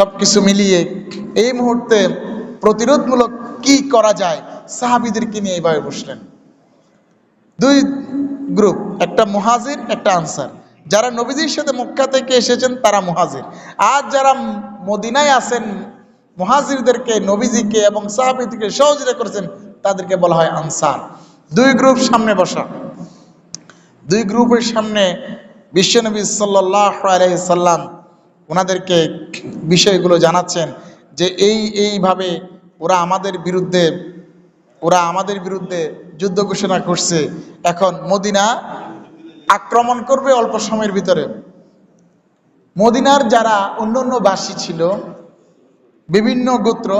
সবকিছু মিলিয়ে এই মুহূর্তে প্রতিরোধমূলক কি করা যায়? সাহাবিদেরকে নিয়ে এইভাবে বসলেন। দুই গ্রুপ, একটা মুহাজির, একটা আনসার। যারা নবীজির সাথে মক্কা থেকে এসেছেন, তারা মুহাজির। আর যারা মদিনায় আছেন, মুহাজিরদেরকে, নবীজিকে এবং সাহাবিদিকে সহযোগিতা করেছেন, তাদেরকে বলা হয় আনসার। দুই গ্রুপ সামনে বসা। দুই গ্রুপের সামনে বিশ্বনবী সাল্লাহ আলাইসাল্লাম ওনাদেরকে বিষয়গুলো জানাচ্ছেন যে এই, এইভাবে ওরা আমাদের বিরুদ্ধে, ওরা আমাদের বিরুদ্ধে যুদ্ধ ঘোষণা করছে। এখন মদিনা আক্রমণ করবে অল্প সময়ের ভিতরে। মদিনার যারা অন্য অন্য বাসী ছিল, বিভিন্ন গোত্র,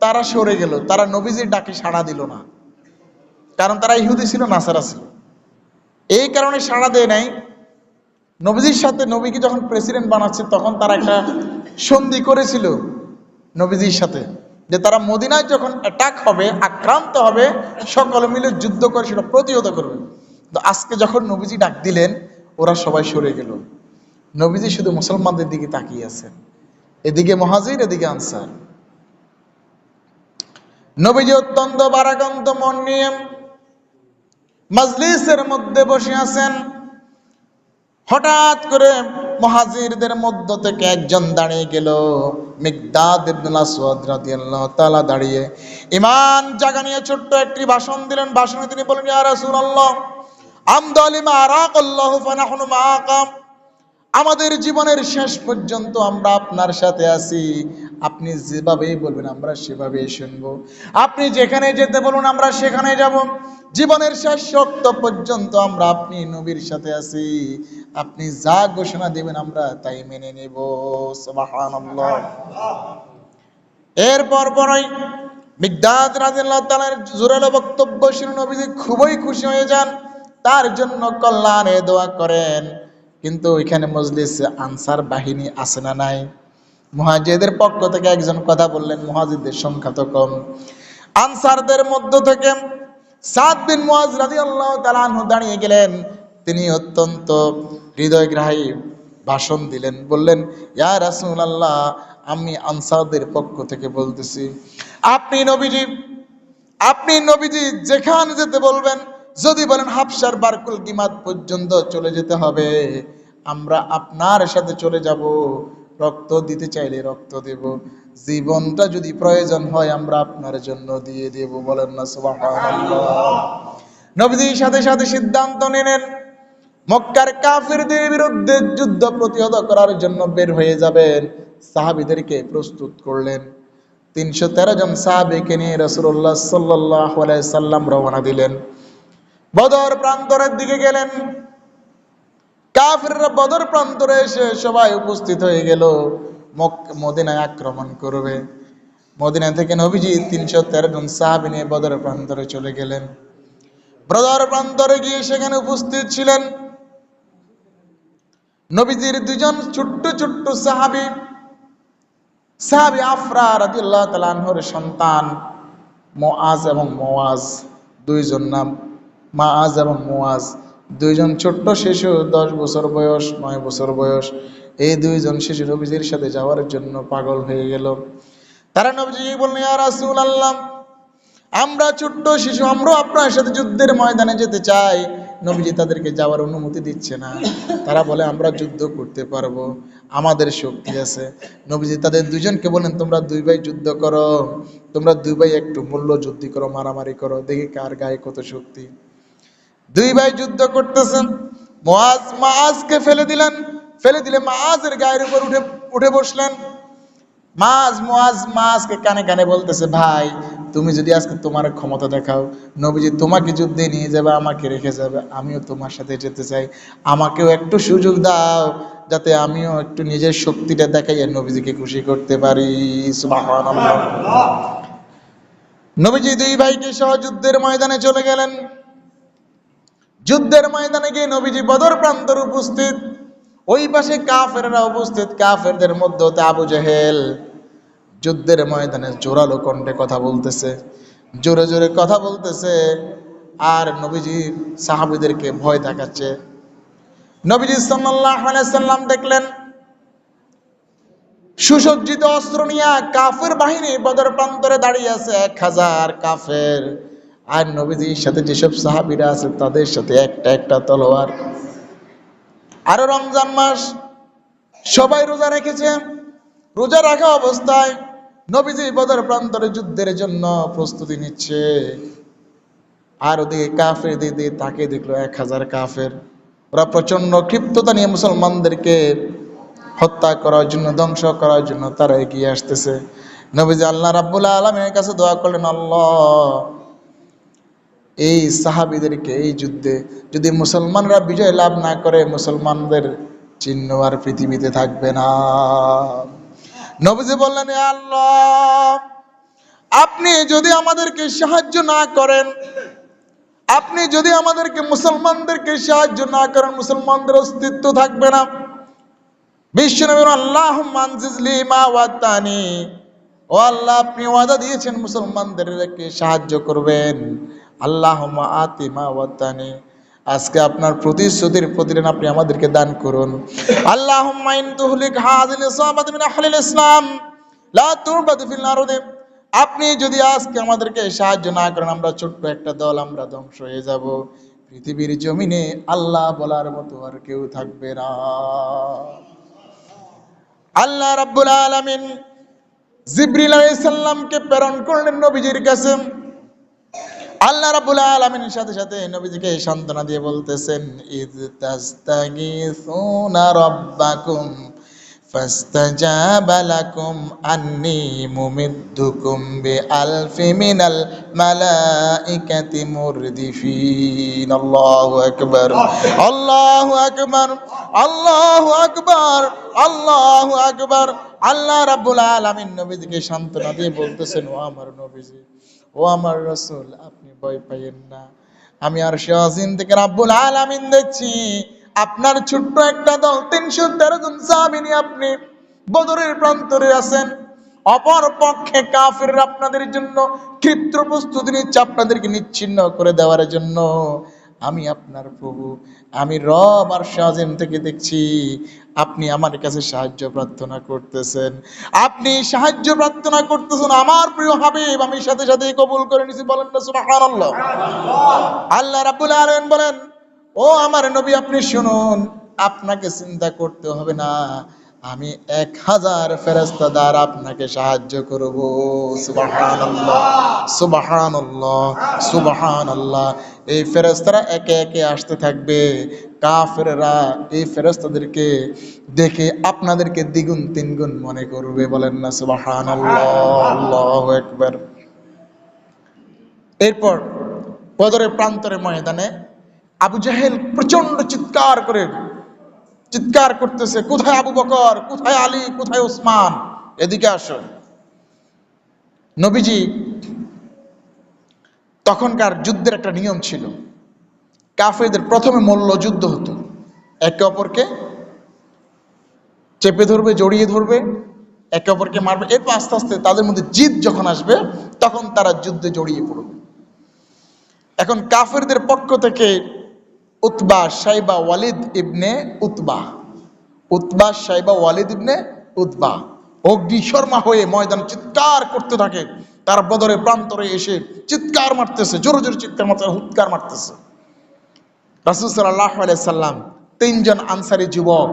তারা সরে গেল। তারা নবীজির ডাকে সাড়া দিল না। কারণ তারা ইহুদি ছিল, নাসারা ছিল। এই কারণে সাড়া দেয় নাই। নবীজির সাথে নবীকে যখন প্রেসিডেন্ট বানাচ্ছে, তখন তারা একটা সন্ধি করেছিল নবীজির সাথে। যে তারা মদিনায় যখন অ্যাটাক হবে, আক্রান্ত হবে, সকলে মিলে যুদ্ধ করে সেটা প্রতিহত করবে। তো আজকে যখন নবীজি ডাক দিলেন, ওরা সবাই সরে গেল। নবীজি শুধু মুসলমানদের দিকে তাকিয়ে আছেন। এদিকে মহাজির, এদিকে আনসার। নবীজি অত্যন্ত বারাকান্ত, মন নিয়ে মজলিসের মধ্যে বসে আছেন। হঠাৎ করে মহাজিরদের মধ্য থেকে একজন দাঁড়িয়ে গেল। মিগদাদ দাঁড়িয়ে। ইমান জাগা নিয়ে ছোট্ট একটি ভাষণ দিলেন। ভাষণে তিনি বলেন আমাদের জীবনের শেষ পর্যন্ত আমরা আপনার সাথে আছি। আপনি যেভাবেই বলবেন, আমরা সেভাবেই শুনব। আপনি যেখানে যেতে বলুন, আমরা সেখানে যাব। জীবনের শেষ শক্ত পর্যন্ত আমরা আপনি নবীর সাথে আছি। আপনি যা ঘোষণা দেবেন, আমরা তাই মেনে নেব। এরপর পরই বিদ্যাত রাজিল্লাহ জোরালো বক্তব্য শুনে নবীজি খুবই খুশি হয়ে যান। তার জন্য কল্যাণে দোয়া করেন। কিন্তু ওইখানে মজলিস আনসার বাহিনী আছে না নাই? মুহাজিদের পক্ষ থেকে একজন কথা বললেন, মুহাজিদের সংখ্যা তো কম। আনসারদের মধ্য থেকে সাদ বিন মুয়াজ রাদিয়াল্লাহু তাআলা আনহু দাঁড়িয়ে গেলেন। তিনি অত্যন্ত হৃদয়গ্রাহী ভাষণ দিলেন, বললেন, ইয়া রাসূলুল্লাহ, আমি আনসারদের পক্ষ থেকে বলতেছি, আপনি নবীজি আপনি নবীজি যেখানে যেতে বলবেন, যদি বলেন হাফসার বারকুল কিমাত পর্যন্ত চলে যেতে হবে, আমরা আপনার সাথে চলে যাব। রক্ত দিতে চাইলে রক্ত দেব। জীবনটা যদি প্রয়োজন হয়, আমরা আপনার জন্য দিয়ে দেব বলেন না নবীজির সাথে সাথে সিদ্ধান্ত নিলেন, মক্কার কাফিরদের বিরুদ্ধে যুদ্ধ প্রতিহত করার জন্য বের হয়ে যাবেন। সাহাবিদেরকে প্রস্তুত করলেন। তিনশো তেরো জন সাহাবিকে নিয়ে রসুল্লাহ সাল্লাহ সাল্লাম রওনা দিলেন। বদর প্রান্তরের দিকে গেলেন। কাফিররা বদর প্রান্তরে এসে সবাই উপস্থিত হয়ে গেল। মদিনায় আক্রমণ করবে। মদিনা থেকে নবীজি তিনশো তেরো জন সাহাবি নিয়ে বদর প্রান্তরে চলে গেলেন। বদর প্রান্তরে গিয়ে সেখানে উপস্থিত ছিলেন নবীজির দুজন ছোট্ট ছোট্ট সাহাবি। সাহাবি আফরা রাদিয়াল্লাহু তাআলা আনহুর সন্তান মুআজ এবং মুআজ দুইজন নাম, মাআজ এবং মুআজ দুইজন ছোট্ট শিশু, দশ বছর বয়স, নয় বছর বয়স, এই দুইজন শিশু নবীজির সাথে যাওয়ার জন্য পাগল হয়ে গেল। তারা নবীজি বললেন, ইয়া রাসূলুল্লাহ, আমরা ছোট্ট শিশু, আমরাও আপনার সাথে যুদ্ধের ময়দানে যেতে চাই। নবীজি তাদেরকে যাওয়ার অনুমতি দিচ্ছে না। তারা বলে, আমরা যুদ্ধ করতে পারব, আমাদের শক্তি আছে। নবীজি তাদের দুজনকে বলেন তোমরা দুই ভাই যুদ্ধ করো, তোমরা দুই ভাই একটু মূল্য যুদ্ধি করো, মারামারি করো, দেখি কার গায়ে কত শক্তি। দুই ভাই যুদ্ধ করতেছেন। মহাজ মাজকে ফেলে দিলেন। ফেলে দিলে মাজের গায়ের উপর উঠে উঠে বসলেন। মাজ মাছ মাছকে কানে কানে বলতেছে ভাই তুমি যদি আজকে তোমার ক্ষমতা দেখাও নবীজি তোমাকে যুদ্ধে নিয়ে যাবে আমাকে রেখে যাবে আমিও তোমার সাথে যেতে চাই। আমাকেও একটু সুযোগ দাও যাতে আমিও একটু নিজের শক্তিটা দেখাই আর নবীজিকে খুশি করতে পারি। নবীজি দুই ভাইকে সহ যুদ্ধের ময়দানে চলে গেলেন। যুদ্ধের ময়দানে গিয়ে নবীজি বদর প্রান্তর উপস্থিত। ওই পাশে কাফেররা উপস্থিত, কাফেরদের মধ্যে আবু জেহেল। যুদ্ধের ময়দানে জোরালো কণ্ঠে কথা বলতেছে, জোরে জোরে কথা বলতেছে, আর নবীজি সাহাবিদেরকে ভয় দেখাচ্ছে। নবীজি সাল্লাম দেখলেন, সুসজ্জিত অস্ত্র নিয়ে কাফের বাহিনী বদর প্রান্তরে দাঁড়িয়ে আছে এক হাজার কাফের। আর নবীজির সাথে যেসব সাহাবিরা আছে, তাদের সাথে একটা একটা তলোয়ার। আরও রমজান মাস, সবাই রোজা রেখেছে। রোজা রাখা অবস্থায় নবীজি বদর প্রান্তরে যুদ্ধের জন্য প্রস্তুতি নিচ্ছে। আর ওদিকে কাফের দিকে তাকে দেখল এক হাজার কাফের। ওরা প্রচণ্ড ক্ষিপ্ততা নিয়ে মুসলমানদেরকে হত্যা করার জন্য, ধ্বংস করার জন্য তারা এগিয়ে আসতেছে। নবীজি আল্লাহ রাব্বুল আলমের কাছে দোয়া করলেন, আল্লাহ এই সাহাবিদেরকে এই যুদ্ধে যদি মুসলমানরা বিজয় লাভ না করে, মুসলমানদের চিহ্ন আর পৃথিবীতে থাকবে না। নবীজি বললেন আল্লাহ, আপনি যদি আমাদেরকে সাহায্য না করেন, আপনি যদি আমাদেরকে মুসলমানদেরকে সাহায্য না করেন, মুসলমানদের অস্তিত্ব থাকবে না। বিশ্বনবী আল্লাহ মানজিজলি মা ও আল্লাহ, আপনি ওয়াদা দিয়েছেন মুসলমানদেরকে সাহায্য করবেন। আল্লাহ আতি আজকে আপনার প্রতিশ্রুতির প্রতিদিন আপনি আমাদেরকে দান করুন। আল্লাহ ইসলাম আপনি যদি আজকে আমাদেরকে সাহায্য না করেন, আমরা ছোট্ট একটা দল, আমরা ধ্বংস হয়ে যাব। পৃথিবীর জমিনে আল্লাহ বলার মতো আর কেউ থাকবে না। আল্লাহ রাব্বুল আলামিন জিবরিল আলাইহিস সালামকে প্রেরণ করলেন নবীজির কাছে। আল্লাহ রাব্বুল আলামিনের সাথে সাথে নবীজিকে সান্ত্বনা দিয়ে বলতেছেন আল্লাহু রাব্বুল আলামিন নবীজিকে সান্ত্বনা দিয়ে বলতেছেন, ও আমার নবীজি ও আমার রসুল, আপনি ভয় পাইয়েন না। আমি আর শাহজিন থেকে রাব্বুল আলামিন দেখছি, আপনার ছোট্ট একটা দল তিনশো তেরো জন সাহাবিনী আপনি বদরের প্রান্তরে আছেন। অপর পক্ষে কাফির আপনাদের জন্য ক্ষিপ্র প্রস্তুতি নিচ্ছে, আপনাদেরকে নিচ্ছিন্ন করে দেওয়ার জন্য। আমি আপনার প্রভু, আমি রব আর শাহিন থেকে দেখছি আপনি আমার কাছে সাহায্য প্রার্থনা করতেছেন। আপনি সাহায্য প্রার্থনা করতেছেন আমার প্রিয় হাবিব, আমি সাথে সাথে কবুল করে নিছি। বলেন না আল্লাহ রাব্বুল আলামিন বলেন, ও আমার নবী, আপনি শুনুন, আপনাকে চিন্তা করতে হবে না। আমি এক হাজার ফেরেস্তা দ্বারা আপনাকে সাহায্য করব। সুবহানাল্লাহ সুবহানাল্লাহ সুবহানাল্লাহ। এই ফেরেস্তারা একে একে আসতে থাকবে। কাফেররা এই ফেরেস্তাদেরকে দেখে আপনাদেরকে দ্বিগুণ, তিনগুণ মনে করবে। বলেন না আল্লাহু আকবার। এরপর বদরের প্রান্তরে ময়দানে আবু জাহেল প্রচণ্ড চিৎকার করে, চিৎকার করতেছে, কোথায় আবু বকর? কোথায় আলী? কোথায় ওসমান? এদিকে আসো। নবীজি তখনকার যুদ্ধের একটা নিয়ম ছিল। কাফেরদের প্রথমে মল্ল যুদ্ধ হতো। একে অপরকে চেপে ধরবে, জড়িয়ে ধরবে, একে অপরকে মারবে। এরপর আস্তে আস্তে তাদের মধ্যে জিদ যখন আসবে, তখন তারা যুদ্ধে জড়িয়ে পড়বে। এখন কাফেরদের পক্ষ থেকে উতবা সাইবা ওয়ালিদ ইবনে উতবা। উতবা সাইবা ওয়ালিদ ইবনে উতবা। অগ্নিশর্মা হয়ে ময়দান চিৎকার করতে থাকে। তার বদরে প্রান্তরে এসে চিৎকার মারতেছে, জোরে জোরে চিৎকার মারতে হুৎকার মারতেছে। রাসুল সাল্লাহ সাল্লাম তিনজন আনসারি যুবক,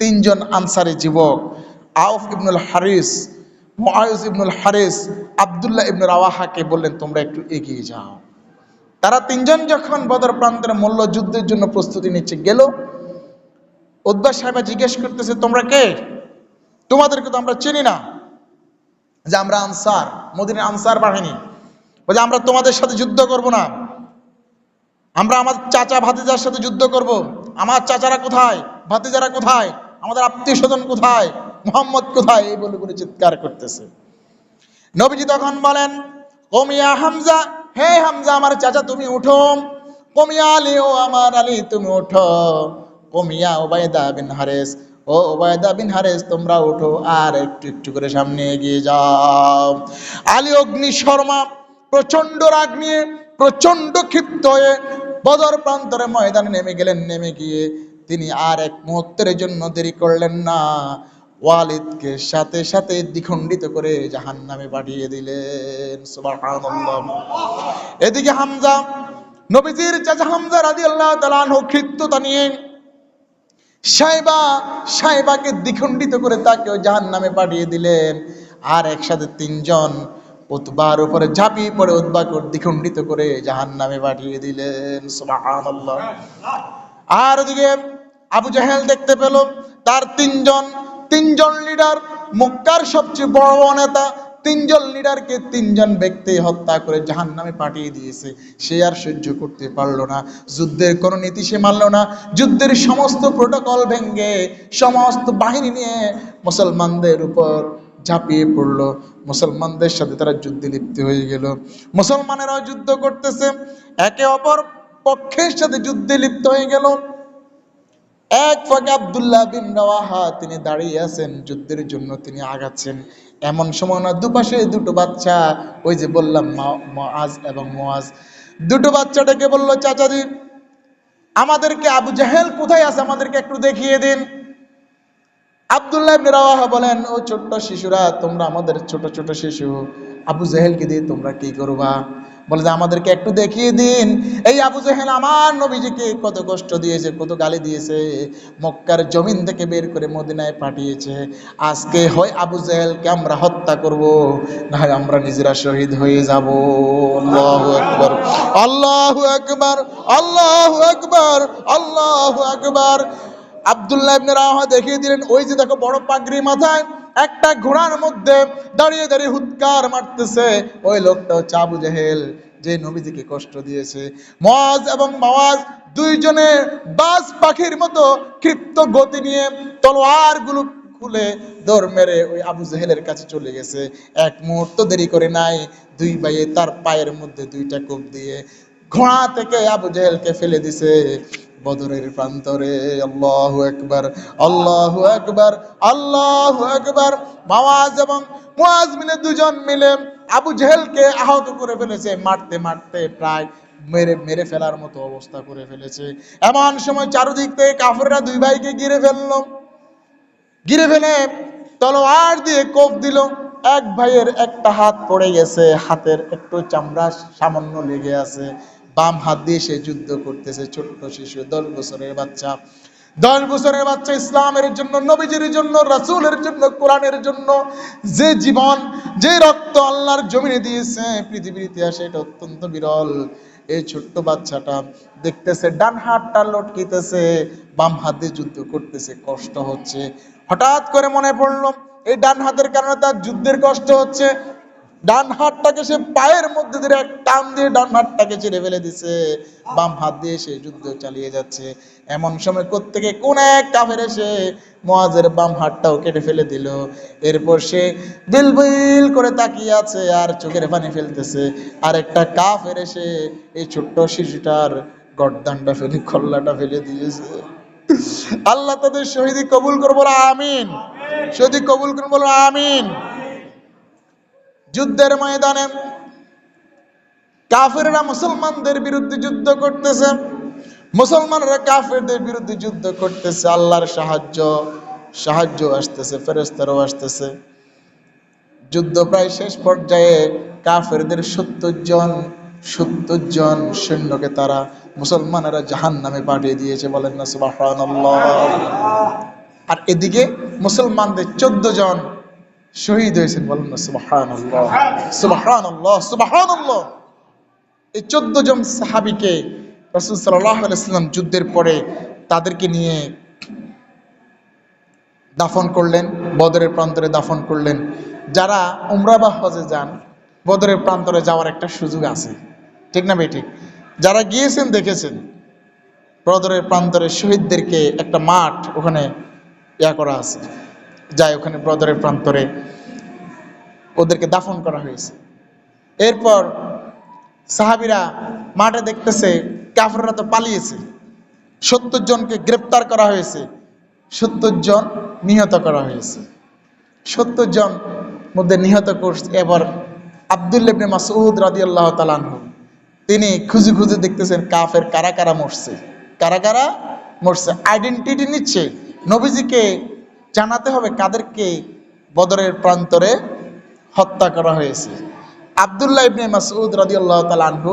তিনজন আনসারি যুবক, আউফ ইবনুল হারিস, মুআইজ ইবনুল হারিস, আব্দুল্লাহ ইবনুল আওয়াহাকে বললেন, তোমরা একটু এগিয়ে যাও। তারা তিনজন যখন বদর প্রান্তের মল্ল যুদ্ধের জন্য প্রস্তুতি নিচ্ছে, গেল। উদ্বা সাহেবা জিজ্ঞেস করতেছে, তোমরা কে? তোমাদেরকে তো আমরা চিনি না। যে আমরা আনসার, মদিনের আনসার বাহিনী। বলে আমরা তোমাদের সাথে যুদ্ধ করব না। আমরা আমার চাচা ভাতিজার সাথে যুদ্ধ করব। আমার চাচারা কোথায়? ভাতিজারা কোথায়? আমাদের আত্মীয় স্বজন কোথায়? মোহাম্মদ কোথায়? এই বলে বলে চিৎকার করতেছে। নবীজি তখন বলেন, কমিয়া হামজা, হে হামজা, আমার চাচা তুমি উঠো। কমিয়া আলী ও আমার আলী তুমি উঠো। কমিয়া ওবায়দা বিন হারেস ও ওবায়দা বিন হারেস, তোমরা উঠো আর একটু একটু করে সামনে এগিয়ে যাও। আলী অগ্নি শর্মা প্রচণ্ড রাগ নিয়ে প্রচণ্ড ক্ষিপ্ত হয়ে বদর প্রান্তরে ময়দানে নেমে গেলেন, নেমে গিয়ে তিনি আর এক মুহূর্তের জন্য দেরি করলেন না। ওয়ালিদকে সাথে সাথে দ্বিখণ্ডিত করে জাহান নামে পাঠিয়ে দিলেন। এদিকে হামজা, নবীজির চাচা হামজা রাদিয়াল্লাহু তাআলা আনহু কৃত্যতা নিয়ে সাইবা সাইবাকে দ্বিখণ্ডিত করে তাকে জাহান নামে পাঠিয়ে দিলেন। আর একসাথে তিনজন উতবার উপরে ঝাঁপিয়ে পড়ে উতবাকে দ্বিখণ্ডিত করে জাহান নামে পাঠিয়ে দিলেন। আর ওদিকে আবু জাহেল দেখতে পেল, তার তিনজন তিনজন লিডার মক্কার সবচেয়ে বড় নেতা তিনজন লিডারকে তিনজন ব্যক্তি হত্যা করে জাহান নামে পাঠিয়ে দিয়েছে। সে আর সহ্য করতে পারল না। যুদ্ধের কোনো নীতি সে মানলো না। যুদ্ধের সমস্ত প্রোটোকল ভেঙ্গে সমস্ত বাহিনী নিয়ে মুসলমানদের উপর ঝাঁপিয়ে পড়ল। মুসলমানদের সাথে তারা যুদ্ধে লিপ্ত হয়ে গেল। মুসলমানেরাও যুদ্ধ করতেছে। একে অপর পক্ষের সাথে যুদ্ধে লিপ্ত হয়ে গেল। এক ফাঁকে আব্দুল্লাহ বিন রাওয়াহা তিনি দাঁড়িয়ে আছেন। যুদ্ধের জন্য তিনি আগাচ্ছেন। এমন সময় না, দুপাশে দুটো বাচ্চা, ওই যে বললাম মুআজ এবং মোয়াজ দুটো বাচ্চাটাকে বলল চাচাদি আমাদেরকে আবু জাহেল কোথায় আছে? আমাদেরকে একটু দেখিয়ে দিন। আবদুল্লাহ রাওয়াহা বলেন, ও ছোট্ট শিশুরা, তোমরা আমাদের ছোট ছোট শিশু। আবু জাহেলকে দিয়ে তোমরা কি করবা? বলে যে, আমাদেরকে একটু দেখিয়ে দিন। এই আবু জাহেল আমার নবীজিকে কত কষ্ট দিয়েছে, কত গালি দিয়েছে, মক্কার জমিন থেকে বের করে মদিনায় পাঠিয়েছে। আজকে হয় আবু জাহেলকে আমরা হত্যা করব না হয় আমরা নিজেরা শহীদ হয়ে যাব। আল্লাহ আকবার, আল্লাহু আকবার, আল্লাহ আকবার, আল্লাহু আকবার। আব্দুল্লাহ ইবনে রাওয়াহা দেখিয়ে দিলেন, ওই যে দেখো বড় পাগড়ি মাথায় একটা ঘোড়ার মধ্যে দাঁড়িয়ে দাঁড়িয়ে হুৎকার মারতেছে। ওই লোকটা হচ্ছে আবু জাহেল, যে নবীজিকে কষ্ট দিয়েছে। মজ এবং মাওয়াজ দুইজনে বাজ পাখির মতো ক্ষিপ্ত গতি নিয়ে তলোয়ারগুলো খুলে দৌড় মেরে ওই আবু জাহেলের কাছে চলে গেছে। এক মুহূর্ত দেরি করে নাই, দুই ভাইয়ে তার পায়ের মধ্যে দুইটা কোপ দিয়ে ঘোড়া থেকে আবু জাহেলকে ফেলে দিছে। বদরের প্রান্তরে আল্লাহু একবার আল্লাহু একবার আল্লাহু একবার মাওয়াজ এবং মুয়াজ মিলে দুজন মিলে আবু জেহেলকে আহত করে ফেলেছে, মারতে মারতে প্রায় মেরে মেরে ফেলার মতো অবস্থা করে ফেলেছে। এমন সময় চারদিক থেকে কাফেররা দুই ভাইকে গিরে ফেলল। গিরে ফেলে তলোয়ার দিয়ে কোপ দিল। এক ভাইয়ের একটা হাত পড়ে গেছে, হাতের একটু চামড়া সামান্য লেগে আছে। বাম হাত দিয়ে সে যুদ্ধ করতেছে, ছোট্ট শিশু, দশ বছরের বাচ্চা। দশ বছরের বাচ্চা ইসলামের জন্য, নবীজির জন্য, রাসূলের জন্য, কোরআনের জন্য, যে জীবন, যে রক্ত আল্লাহর জমিনে দিয়েছে, পৃথিবীর ইতিহাসে এটা অত্যন্ত বিরল। এই ছোট্ট বাচ্চাটা দেখতেছে, ডান হাতটা লটকিতেছে, বাম হাত দিয়ে যুদ্ধ করতেছে, কষ্ট হচ্ছে। হঠাৎ করে মনে পড়ল, এই ডান হাতের কারণে তার যুদ্ধের কষ্ট হচ্ছে। ডান হাতটাকে সে পায়ের মধ্যে দিয়ে এক টান দিয়ে ডান হাতটাকে ছেড়ে ফেলে দিছে। বাম হাত দিয়ে সে যুদ্ধ চালিয়ে যাচ্ছে। এমন সময় কোত্থেকে কোন এক কাফের এসে মোয়াজের বাম হাতটাও কেটে ফেলে দিল। এরপর সে বিলবিল করে তাকিয়ে আছে আর চোখের পানি ফেলতেছে। আর একটা কাফের এসে এই ছোট্ট শিশুটার গর্দানটা ফেলে, খল্লাটা ফেলে দিয়েছে। আল্লাহ তাদের শহীদি কবুল করব আমিন। শহীদি কবুল করব আমিন। যুদ্ধের ময়দানে। কাফেররা মুসলমানদের বিরুদ্ধে যুদ্ধ করতেছে। মুসলমানরা কাফেরদের বিরুদ্ধে যুদ্ধ করতেছে। আল্লাহর সাহায্য সাহায্য আসতেছে ফেরেস্তারও আসতেছে। যুদ্ধ প্রায় শেষ পর্যায়ে কাফেরদের সত্তর জন সত্তর জন সৈন্যকে তারা মুসলমানেরা জাহান নামে পাঠিয়ে দিয়েছে বলেন না, সুবহানাল্লাহ। আর এদিকে মুসলমানদের চোদ্দ জন শহীদ হয়েছেন বলেন না, সুবহানাল্লাহ। সুবহানাল্লাহ সুবহানাল্লাহ। এই চোদ্দ জন সাহাবিকে রাসূল সাল্লাম যুদ্ধের পরে তাদেরকে নিয়ে দাফন করলেন, বদরের প্রান্তরে দাফন করলেন। যারা উমরা বা হজে যান, বদরের প্রান্তরে যাওয়ার একটা সুযোগ আছে। ঠিক না বেঠিক যারা গিয়েছেন, দেখেছেন, বদরের প্রান্তরে শহীদদেরকে একটা মাঠ ওখানে ইয়া করা আছে। যায় ওখানে ব্রদরের প্রান্তরে। ওদেরকে দাফন করা হয়েছে। এরপর সাহাবিরা মাঠে দেখতেছে, কাফররা তো পালিয়েছে। সত্তর জনকে গ্রেপ্তার করা হয়েছে। সত্তর জন নিহত করা হয়েছে। সত্তর জন মধ্যে নিহত করছে এবার আবদুল্লেবনে মাসুদ রাদি আল্লাহ তালানহু তিনি খুঁজে খুঁজে দেখতেছেন কাফের কারা কারা মরছে। কারা কারা মরছে? আইডেন্টিটি নিচ্ছে। নবীজিকে জানাতে হবে কাদেরকে বদরের প্রান্তরে হত্যা করা হয়েছে। আবদুল্লাহ ইবনে মাসউদ রাদিয়াল্লাহু তাআলা আনহু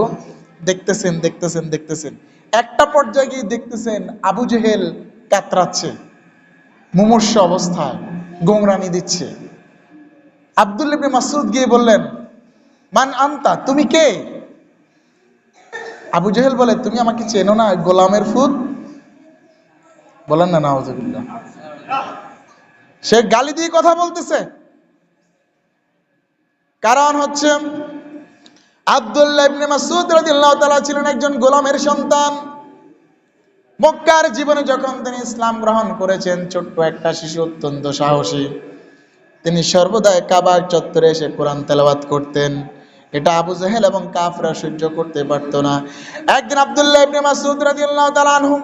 দেখতেছেন দেখতেছেন দেখতেছেন। একটা পর্যায়ে গিয়ে দেখতেছেন আবু জেহেল কাতরাচ্ছে, মুমূর্ষ অবস্থায় গোংরানি দিচ্ছে। আবদুল্লাহ ইবনে মাসউদ গিয়ে বললেন, মান আন্তা, তুমি কে? আবু জেহেল বলে, তুমি আমাকে চেনো না গোলামের ফুত? বলেন না, নাউজুবিল্লাহ। সে গালি দিয়ে কথা বলতেছে। কারণ হচ্ছে আব্দুল্লাহ ছিলেন একজন গোলামের সন্তান। মক্কার জীবনে যখন তিনি ইসলাম গ্রহণ করেছেন, ছোট্ট একটা শিশু অত্যন্ত সাহসী। তিনি সর্বদাই কাবার চত্বরে এসে কোরআন তেলাওয়াত করতেন। এটা আবু জাহেল এবং কাফরা সহ্য করতে পারতো না। একদিন আব্দুল্লাহ ইবনে মাসউদ রাদিয়াল্লাহু তাআলা আনহু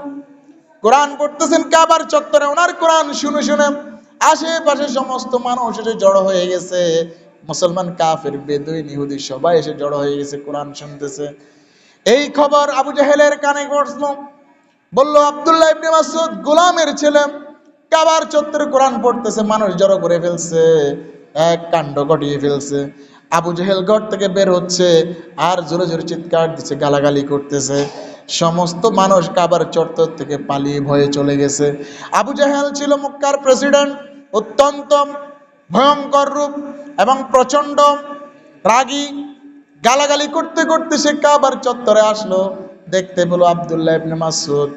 কোরআন পড়তেছেন কাবার চত্বরে। ওনার কোরআন শুনে শুনে আশেপাশে সমস্ত মানুষ এসে জড়ো হয়ে গেছে। মুসলমান, কাফের, বেদুইন নিহুদি সবাই এসে জড়ো হয়ে গেছে, কোরআন শুনতেছে। এই খবর আবু জাহেলের কানে পড়ছিল বলল, আবদুল্লাহ ইবনে মাসউদ গোলামের ছেলে, কাবার চত্বরে কোরআন পড়তেছে, মানুষ জড়ো করে ফেলছে, এক কাণ্ড ঘটিয়ে ফেলছে। আবু জেহেল ঘর থেকে বের হচ্ছে, আর জোরে জোরে চিৎকার দিচ্ছে, গালাগালি করতেছে। সমস্ত মানুষ কাবার চত্বর থেকে পালিয়ে ভয়ে চলে গেছে। আবু জাহেল ছিল মুক্কার প্রেসিডেন্ট, অত্যন্ত ভয়ঙ্কর রূপ এবং প্রচণ্ড রাগী। গালাগালি করতে করতে সে কাবার চত্বরে আসলো। দেখতে পেল আবদুল্লাহ ইবনে মাসুদ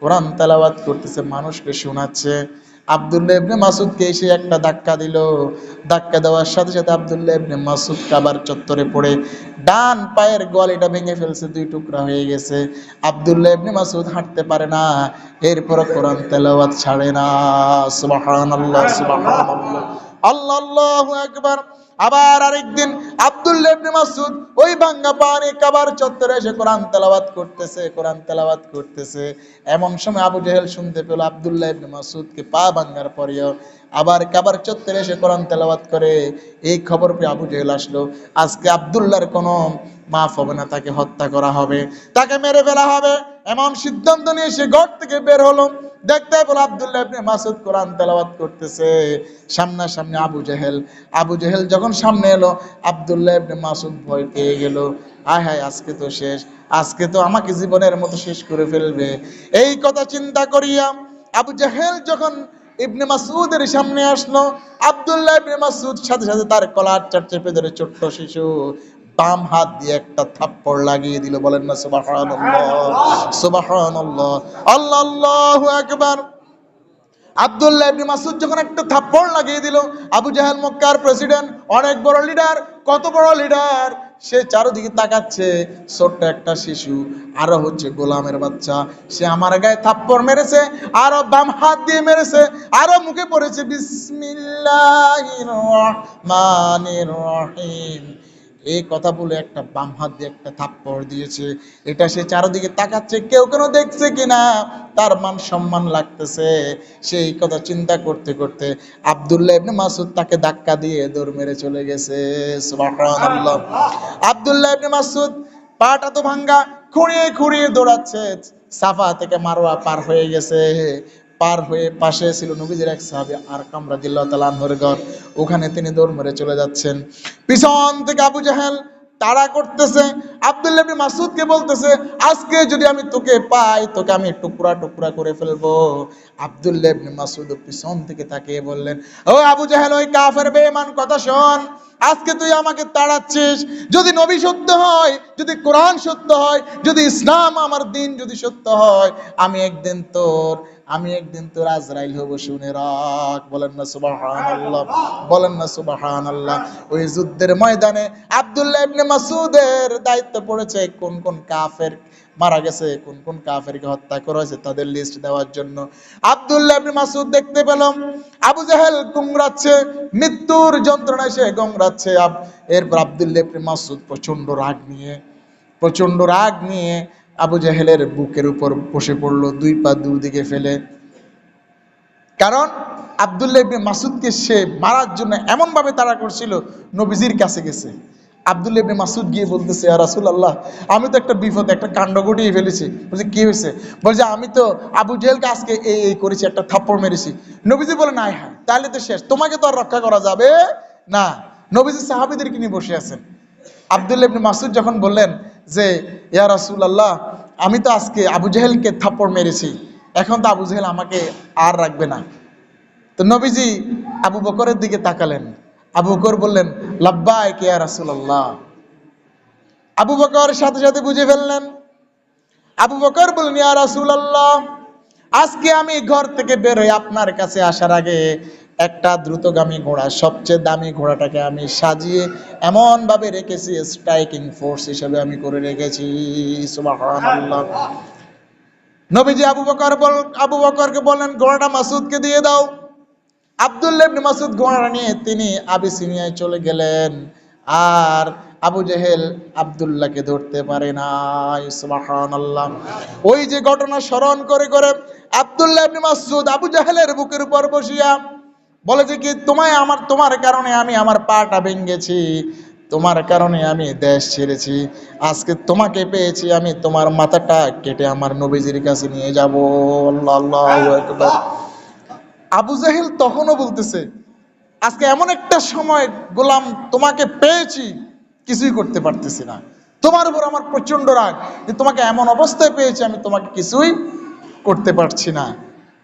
কোরআন তেলাওয়াত করতেছে, মানুষকে শোনাচ্ছে। আব্দুল্লাহ ইবনে মাসুদকে এসে একটা ধাক্কা দিল। ধাক্কা দেওয়ার সাথে সাথে আবদুল্লাহ ইবনে মাসুদ কাবার চত্বরে পড়ে ডান পায়ের গোয়ালিটা ভেঙে ফেলছে, দুই টুকরা হয়ে গেছে। আবদুল্লাহ ইবনে মাসুদ হাঁটতে পারে না এরপর কোরআন তেলাওয়াত ছাড়ে না। সুবহানাল্লাহ সুবহানাল্লাহ। আবার আরেকদিন ইবনে মাসউদ ওই পানি কাবার চত্বরে এসে কোরআন তেলাওয়াত করতেছে, কোরআন তেলাওয়াত করতেছে। এমন সময় আবু শুনতে পেল আব্দুল্লাহ ইবনে মাসউদকে পা পরেও আবার কাবার চত্বরে এসে কোরআন তেলাওয়াত করে। এই খবর পেয়ে আবু জেহেল আসলো। আজকে আব্দুল্লাহর কোনো মাফ হবে না, তাকে হত্যা করা হবে, তাকে মেরে ফেলা হবে। এমন সিদ্ধান্ত নিয়ে সে ঘর থেকে বের হলো। দেখতে পেল আব্দুল্লাহ মাসুদ কোরআন তেলাওয়াত করতেছে। সামনাসামনি আবু জেহেল আবু জেহেল যখন সামনে এলো, আব্দুল্লাহ ইবনে মাসুদ ভয় পেয়ে গেল। আয় হায়, আজকে তো শেষ, আজকে তো আমাকে জীবনের মতো শেষ করে ফেলবে। এই কথা চিন্তা করিয়া আবু জাহেল যখন ইবনে মাসুদের সামনে আসলো, আব্দুল্লাহ ইবনে মাসুদ সাথে সাথে তার কলার চার চেপে ধরে ছোট্ট শিশু বাম হাত দিয়ে একটা থাপ্পড় লাগিয়ে দিল, বলেন না, সুবহানাল্লাহ আল্লাহ মাসুদ যখন থাপ্পড় লাগিয়ে মক্কার প্রেসিডেন্ট, অনেক বড় লিডার, কত বড় লিডার, সে চারদিকে তাকাচ্ছে, ছোট্ট একটা শিশু, আরও হচ্ছে গোলামের বাচ্চা, সে আমার গায়ে থাপ্পড় মেরেছে, আরও বাম হাত দিয়ে মেরেছে, আরও মুখে পড়েছে, বিসমিল্লাহির এই কথা বলে একটা বাম হাত দিয়ে একটা থাপ্পড় দিয়েছে। এটা সে চারদিকে তাকাচ্ছে, কেউ কেন দেখছে কিনা? তার মান সম্মান লাগতেছে। সেই কথা চিন্তা করতে করতে আব্দুল্লাহ ইবনে মাসুদ তাকে ধাক্কা দিয়ে দৌড় মেরে চলে গেছে। সুবহানাল্লাহ। আব্দুল্লাহ ইবনে মাসুদ পাটা তো ভাঙ্গা, খুঁড়িয়ে খুঁড়িয়ে দৌড়াচ্ছে। সাফা থেকে মারোয়া পার হয়ে গেছে। পার হয়ে পাশে ছিল নবীদের এক সাহাবী আর কামরা দিল্লাহ তালানহর ঘর। ওখানে তিনি দৌড় মেরে চলে যাচ্ছেন। পিছন থেকে আবু জাহেল তাড়া করতেছে আব্দুল্লাহ মাসুদকে বলতেছে, আজকে যদি আমি তোকে পাই, তোকে আমি টুকরা টুকরা করে ফেলব। আব্দুল্লাহ মাসুদ পিছন থেকে তাকিয়ে বললেন, ও আবু জাহেল, ওই কাফের বেমান কথা শোন, আজকে তুই আমাকে তাড়াচ্ছিস। যদি নবী সত্য হয়, যদি কোরআন সত্য হয়, যদি ইসলাম আমার দিন যদি সত্য হয়, আমি একদিন তোর আমি একদিন তোর আজরাইল হব, শুনে রাখ। বলেন না, সুবহানাল্লাহ। বলেন না, সুবহানাল্লাহ। ওই যুদ্ধের ময়দানে আব্দুল্লাহ ইবনে মাসুদের দায়িত্ব পড়েছে কোন কোন কাফের মারা গেছে, কোন কোন কাফেরকে হত্যা করা হয়েছে তাদের লিস্ট দেওয়ার জন্য। আব্দুল্লাহ ইবনে মাসুদ দেখতে পেলাম, আবু জাহেল গুমরাচ্ছে, মৃত্যুর যন্ত্রণায় সে গুমরাচ্ছে। এরপর আব্দুল্লাহ ইবনে মাসুদ প্রচণ্ড রাগ নিয়ে প্রচণ্ড রাগ নিয়ে আবু জাহেলের বুকের উপর বসে পড়ল, দুই পা দুদিকে ফেলে। কারণ আব্দুল্লাহ ইবনে মাসুদকে সে মারার জন্য এমন ভাবে তাড়া করছিল, নবীজির কাছে গেছে। আব্দুল্লাহ ইবনে মাসুদ গিয়ে বলতেছে আর রাসুল আল্লাহ আমি তো একটা বিপদ, একটা কাণ্ড ঘটিয়ে ফেলেছি। বলছে, কি হয়েছে? বলছে, আমি তো আবু জেলকে আজকে এই এই করেছি, একটা থাপ্পড় মেরেছি। নবীজি বলে নাই হ্যাঁ তাহলে তো শেষ। তোমাকে তো আর রক্ষা করা যাবে না। নবীজি সাহাবিদেরকে নিয়ে বসে আছেন। আব্দুল্লাহ ইবনে মাসুদ যখন বললেন যে, ইয়া রাসুল আল্লাহ আমি তো আজকে আবু জাহেলকে থাপ্পড় মেরেছি, এখন তো আবু জাহেল আমাকে আর রাখবে না। তো নবীজি আবু বকরের দিকে তাকালেন। আবু বকর বললেন লাব্বাই কে রাসূলুল্লাহ। আবু বকর সাথে সাথে বুঝে ফেললেন। আবু বকর বললেন, ইয়া রাসূলুল্লাহ, আজকে আমি ঘর থেকে বের হয়ে আপনার কাছে আসার আগে একটা দ্রুতগামী ঘোড়া, সবচেয়ে দামি ঘোড়াটাকে আমি সাজিয়ে এমন ভাবে রেখেছি স্ট্রাইকিং ফোর্স হিসেবে আমি করে রেখেছি। নবীজি আবু বকর বল, আবু বকরকে বললেন, ঘোড়াটা মাসুদকে দিয়ে দাও। আব্দুল্লাহ ইবনে মাসুদ ঘোড়া নিয়ে তিনি আবিসিনিয়ায় চলে গেলেন। আর আবু জেহেল আব্দুল্লাহকে ধরতে পারে না সুবহানাল্লাহ। ওই যে ঘটনা স্মরণ করে করে আবদুল্লাহ মাসুদ আবু জাহেলের বুকের উপর বসিয়া বলে যে কি, তোমায় আমার, তোমার কারণে আমি আমার পাটা ভেঙেছি, তোমার কারণে আমি দেশ ছেড়েছি, আজকে তোমাকে পেয়েছি, আমি তোমার মাথাটা কেটে আমার নবীজির কাছে নিয়ে যাব। আবু জাহিল তখনও বলতেছে, আজকে এমন একটা সময় গোলাম তোমাকে পেয়েছি, কিছুই করতে পারতেছি না। তোমার উপর আমার প্রচণ্ড রাগ, যে তোমাকে এমন অবস্থায় পেয়েছি, আমি তোমাকে কিছুই করতে পারছি না।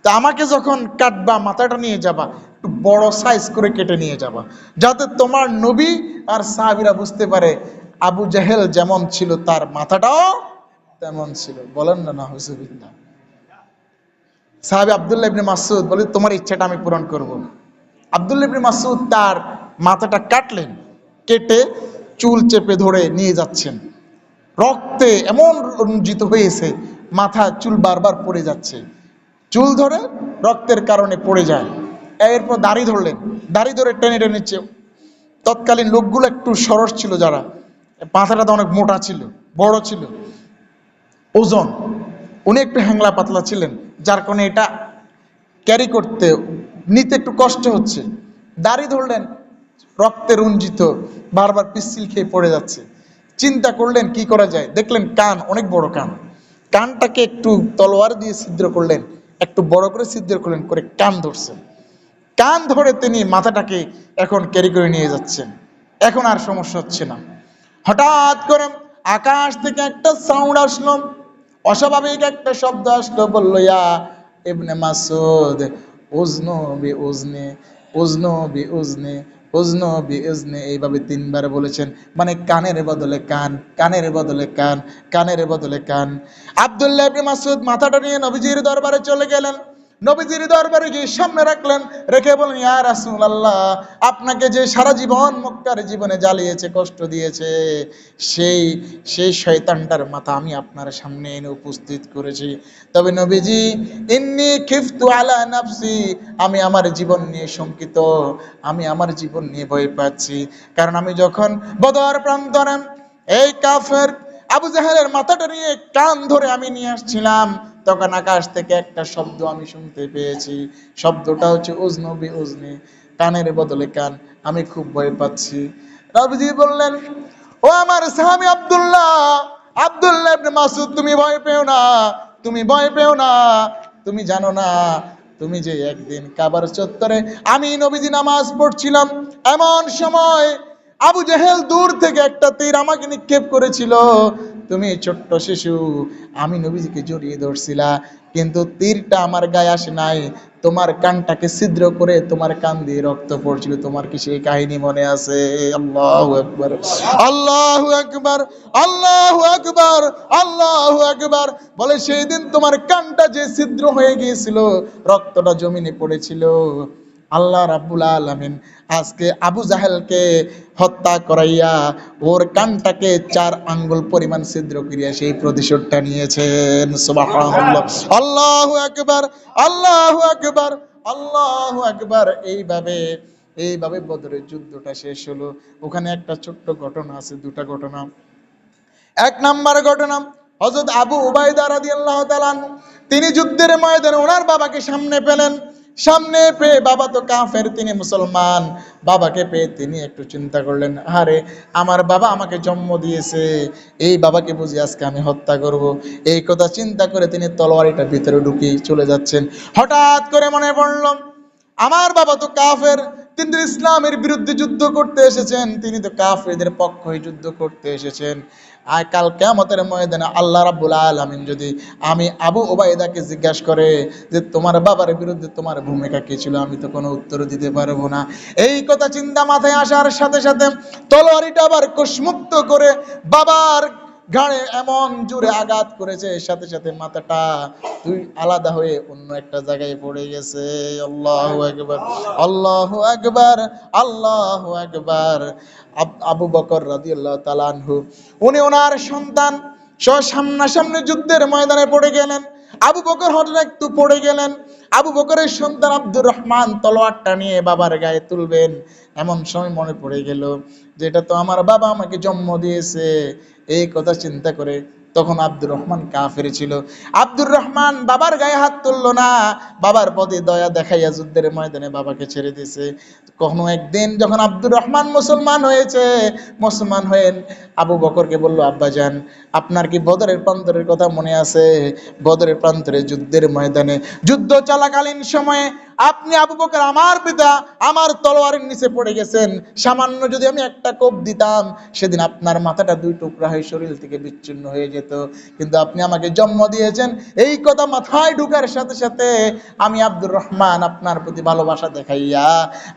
তা আমাকে যখন কাটবা, মাথাটা নিয়ে যাবা একটু বড় সাইজ করে কেটে নিয়ে যাবা। যাতে তোমার নবী আর সাহাবিরা বুঝতে পারে আবু জাহেল যেমন ছিল, তার মাথাটাও তেমন ছিল। বলেন না না হুসুবিল্লাহ সাহাবি আবদুল্লাহ ইবনে মাসুদ বলে, তোমার ইচ্ছাটা আমি পূরণ করব। আবদুল্লাহ ইবনে মাসুদ তার মাথাটা কাটলেন, কেটে চুল চেপে ধরে নিয়ে যাচ্ছেন। রক্তে এমন রঞ্জিত হয়েছে, মাথা চুল বারবার পড়ে যাচ্ছে। চুল ধরে রক্তের কারণে পড়ে যায়। এরপর দাড়ি ধরলেন। দাড়ি ধরে টেনে টেনেছে তৎকালীন লোকগুলো একটু সরস ছিল যারা। মাথাটা তো অনেক মোটা ছিল, বড় ছিল। ওজন, উনি একটু হ্যাংলা পাতলা ছিলেন, যার কারণে এটা ক্যারি করতে, নিতে একটু কষ্ট হচ্ছে। দাড়ি ধরলেন, রক্তে রঞ্জিত, বারবার পিচ্ছিল খেয়ে পড়ে যাচ্ছে। চিন্তা করলেন, কি করা যায়? দেখলেন কান অনেক বড় কান। কানটাকে একটু তলোয়ার দিয়ে ছিদ্র করলেন, একটু বড় করে ছিদ্র করলেন, করে কান ধরছেন। কান ধরে তিনি মাথাটাকে এখন ক্যারি করে নিয়ে যাচ্ছেন। এখন আর সমস্যা হচ্ছে না। হঠাৎ করে আকাশ থেকে একটা সাউন্ড আসলো। অস্বাভাবিক একটা শব্দ আসলো, বলল, ইয়া ইবনে মাসুদ উজনু বি উজনে, উজনু বি উজনে বি উজনে। এইভাবে তিনবার বলেছেন। মানে কানের বদলে কান, কানের বদলে কান, কানের বদলে কান। আব্দুল্লাহ মাসুদ মাথাটা নিয়ে নবীজির দরবারে চলে গেলেন। নবীজির দরবারে গিয়ে সামনে রাখলেন, রেখে বলেন ইয়া রাসূলুল্লাহ, আপনাকে যে সারা জীবন মক্কার জীবনে জ্বালিয়েছে, কষ্ট দিয়েছে, সেই সেই শয়তানটার মাথা আমি আপনার সামনে এনে উপস্থিত করেছি। তবে নবীজি, ইন্নি খিফতু আলা নাফসি, আমি আমার জীবন নিয়ে শঙ্কিত, আমি আমার জীবন নিয়ে ভয় পাচ্ছি। কারণ আমি যখন বদর প্রান্তরে এই কাফের আবু জাহেলের মাথাটা নিয়ে কান ধরে আমি নিয়ে আসছিলাম তখন আকাশ থেকে একটা শব্দ আমি শুনতে পেয়েছি। শব্দটা হচ্ছে উজনবি উজনি কানের বদলে কান। আমি খুব ভয় পাচ্ছি। রবিজি বললেন, ও আমার সাহাবি আব্দুল্লাহ আব্দুল্লাহ মাসুদ তুমি ভয় পেও না, তুমি ভয় পেও না। তুমি জানো না, তুমি যে একদিন কাবার চত্বরে আমি নবীজি নামাজ পড়ছিলাম, এমন সময় আবু জেহেল দূর থেকে একটা তীর আমাকে নিক্ষেপ করেছিল। তুমি ছোট্ট শিশু, আমি নবীজিকে জড়িয়ে ধরছিলা, কিন্তু তীরটা আমার গায়ে আসে নাই। তোমার কানটাকে ছিদ্র করে তোমার কান দিয়ে রক্ত পড়ছিল। তোমার কি সেই কাহিনী মনে আছে? আল্লাহু আকবার আল্লাহু আকবার আল্লাহু আকবার আল্লাহু আকবার। বলে, সেই দিন তোমার কানটা যে ছিদ্র হয়ে গিয়েছিল, রক্তটা জমিনে পড়েছিল। আল্লাহ রাব্বুল আলামিন আজকে আবু জাহেলকে হত্যা করাইয়া ওর কানটাকে চার আঙ্গুল পরিমাণ ছিদ্র করিয়া সেই প্রতিশোধটা নিয়েছেন। আল্লাহ আকবার, আল্লাহু আকবার আল্লাহু আকবার। এইভাবে এইভাবে বদরের যুদ্ধটা শেষ হলো। ওখানে একটা ছোট্ট ঘটনা আছে, দুটা ঘটনা। এক নাম্বার ঘটনা, হযরত আবু উবাইদা রাদিয়াল্লাহু তাআলা তিনি যুদ্ধের ময়দানে ওনার বাবাকে সামনে পেলেন। সামনে পেয়ে বাবা তো কাফের, তিনি মুসলমান। বাবাকে পেয়ে তিনি একটু চিন্তা করলেন আরে আমার বাবা আমাকে জন্ম দিয়েছে। এই বাবাকে বুঝি আজকে আমি হত্যা করব। এই কথা চিন্তা করে তিনি তলোয়ারিটা ভিতরে ঢুকিয়ে চলে যাচ্ছেন। হঠাৎ করে মনে পড়ল, আমার বাবা তো কাফের, তিনি ইসলামের বিরুদ্ধে যুদ্ধ করতে এসেছেন। তিনি তো কাফেরদের পক্ষ যুদ্ধ করতে এসেছেন। আর কাল কেমতের ময়দানে আল্লাহ রাবুল আলমিন যদি আমি আবু ওবায়দাকে জিজ্ঞাসা করে যে তোমার বাবার বিরুদ্ধে তোমার ভূমিকা কি ছিল, আমি তো কোনো উত্তর দিতে পারব না। এই কথা চিন্তা মাথায় আসার সাথে সাথে তলোয়ারিটা আবার কুশমুক্ত করে বাবার ঘাড়ে এমন জোরে আঘাত করেছে, সাথে সাথে মাথাটা তুই আলাদা হয়ে অন্য একটা জায়গায় পড়ে গেছে। আল্লাহ একবার আল্লাহ একবার আল্লাহ একবার আবু বকর রাজি আল্লাহ তালানহু উনি ওনার সন্তান সামনাসামনি যুদ্ধের ময়দানে পড়ে গেলেন। আবু বকর হঠাৎ একটু পড়ে গেলেন। আবু বকরের সন্তান আব্দুর রহমান তলোয়ারটা নিয়ে বাবার গায়ে তুলবেন। এমন সময় মনে পড়ে গেল যে, এটা তো আমার বাবা আমাকে জন্ম দিয়েছে। এই কথা চিন্তা করে তখন আব্দুর রহমান কাফের ছিল। আব্দুর রহমান বাবার গায়ে হাত তুললো না। বাবার পদে দয়া দেখাইয়া যুদ্ধের ময়দানে বাবাকে ছেড়ে দিয়েছে। কখনো একদিন যখন আব্দুর রহমান মুসলমান হয়েছে, মুসলমান হয়েন আবু বকরকে বলল আব্বাজান আপনার কি বদরের প্রান্তরের কথা মনে আছে? বদরের প্রান্তরে যুদ্ধের ময়দানে যুদ্ধ চলাকালীন সময়ে আপনি আবু বকর, আমার পিতা আমার তলোয়ারের নিচে পড়ে গেছেন। সামান্য যদি আমি একটা কোপ দিতাম, সেদিন আপনার মাথাটা দুই টুকরা হয়ে শরীর থেকে বিচ্ছিন্ন হয়ে যেত। কিন্তু আপনি আমাকে জন্ম দিয়েছেন, এই কথা মাথায় ঢুকার সাথে সাথে আমি আব্দুর রহমান আপনার প্রতি ভালোবাসা দেখাইয়া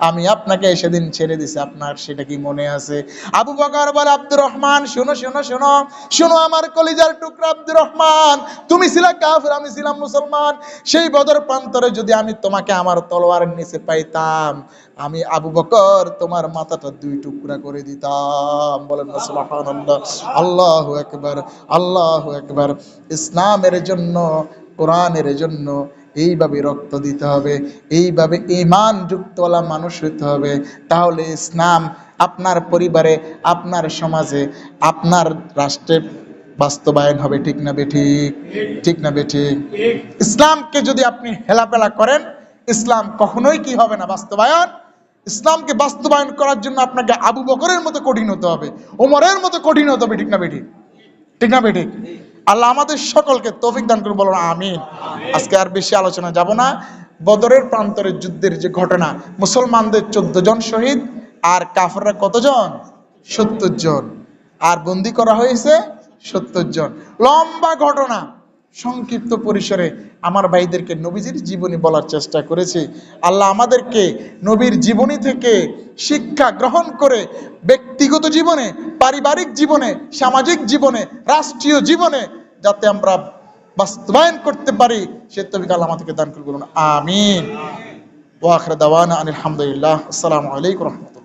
আমি আপনাকে সেদিন ছেড়ে দিছি। আপনার সেটা কি মনে আছে? আবু বকর বলে, আব্দুর রহমান, শোনো শোনো শোনো শোনো আমার কলিজার টুকরা, আব্দুর রহমান। তুমি ছিলা কাফের, আমি ছিলাম মুসলমান। সেই বদর প্রান্তরে যদি আমি তোমাকে আমার তলোয়ারের নিচে পাইতাম। আমি আবু বকর, তোমার মাথাটা দুই টুকরা করে দিতাম। বলেন আল্লাহ একবার আল্লাহ একবার ইসলামের জন্য, কোরআনের জন্য এইভাবে রক্ত দিতে হবে, এইভাবে ইমান যুক্তওয়ালা মানুষ হতে হবে। তাহলে ইসলাম আপনার পরিবারে, আপনার সমাজে, আপনার রাষ্ট্রে বাস্তবায়ন হবে, ঠিক না বেঠিক ঠিক? ঠিক না বেঠিক ইসলামকে যদি আপনি হেলাপেলা করেন ইসলাম কখনোই কি হবে না? বাস্তবায়ন? ইসলামকে বাস্তবায়ন করার জন্য আপনাকে আবু বকরের মতো কঠিন হতে হবে, ওমরের মতো কঠিন হতে হবে, ঠিক না বেঠিক? ঠিক না বেঠিক? আল্লাহ আমাদের সকলকে তৌফিক দান করে বলো আমিন। আজকে আর বেশি আলোচনা যাব না। বদরের প্রান্তরের যুদ্ধের যে ঘটনা, মুসলমানদের চোদ্দ জন শহীদ আর কাফররা কতজন? সত্তর জন। আর বন্দি করা হয়েছে সত্তর জন। লম্বা ঘটনা। সংক্ষিপ্ত পরিসরে আমার ভাইদেরকে নবীজির জীবনী বলার চেষ্টা করেছি। আল্লাহ আমাদেরকে নবীর জীবনী থেকে শিক্ষা গ্রহণ করে ব্যক্তিগত জীবনে, পারিবারিক জীবনে, সামাজিক জীবনে, রাষ্ট্রীয় জীবনে যাতে আমরা বাস্তবায়ন করতে পারি, সে তবিক আল্লাহ আমাদেরকে দান করে বলুন আমিন ওয়াখর দাওয়ানা আলহামদুলিল্লাহ আসসালামু আলাইকুম রহমতুল্লাহ।